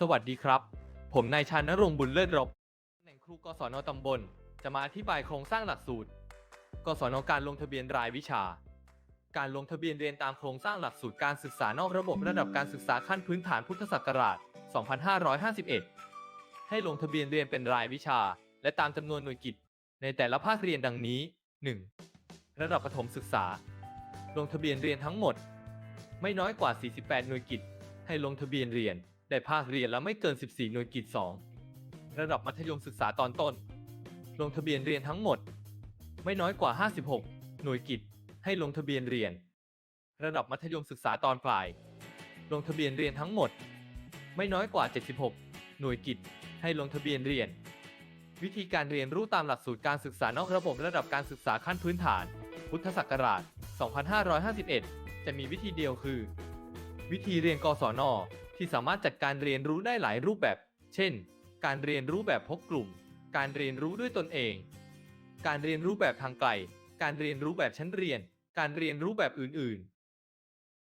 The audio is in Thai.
สวัสดีครับ ผมนายชานรงค์บุญเลิศรบตำแหน่งครูกศนตำบล จะมาอธิบายโครงสร้างหลักสูตร กศนการลงทะเบียนรายวิชา การลงทะเบียนเรียนตามโครงสร้างหลักสูตรการศึกษานอกระบบระดับการศึกษาขั้นพื้นฐานพุทธศักราช 2551 ให้ลงทะเบียนเรียนเป็นรายวิชา และตามจำนวนหน่วยกิจ ในแต่ละภาคเรียนดังนี้ 1. ระดับประถมศึกษา ลงทะเบียนเรียนทั้งหมด ไม่น้อยกว่า 48 หน่วยกิจ ให้ลงทะเบียนเรียน ได้ภาคเรียนและไม่เกิน 14 หน่วยกิจ 2 ระดับมัธยมศึกษาตอนต้น ลงทะเบียนเรียนทั้งหมด ไม่น้อยกว่า 56 หน่วยกิจ ให้ลงทะเบียนเรียน ระดับมัธยมศึกษาตอนปลาย ลงทะเบียนเรียนทั้งหมด ไม่น้อยกว่า 76 หน่วยกิจ ให้ลงทะเบียนเรียน วิธีการเรียนรู้ตามหลักสูตรการศึกษานอกระบบระดับการศึกษาขั้นพื้นฐาน พุทธศักราช 2551 จะมีวิธีเดียวคือ วิธีเรียนกศน ที่สามารถจัดการเรียนรู้ได้หลายรูปแบบ เช่น การเรียนรู้แบบพบกลุ่ม การเรียนรู้ด้วยตนเอง การเรียนรู้แบบทางไกล การเรียนรู้แบบชั้นเรียน การเรียนรู้แบบอื่นๆ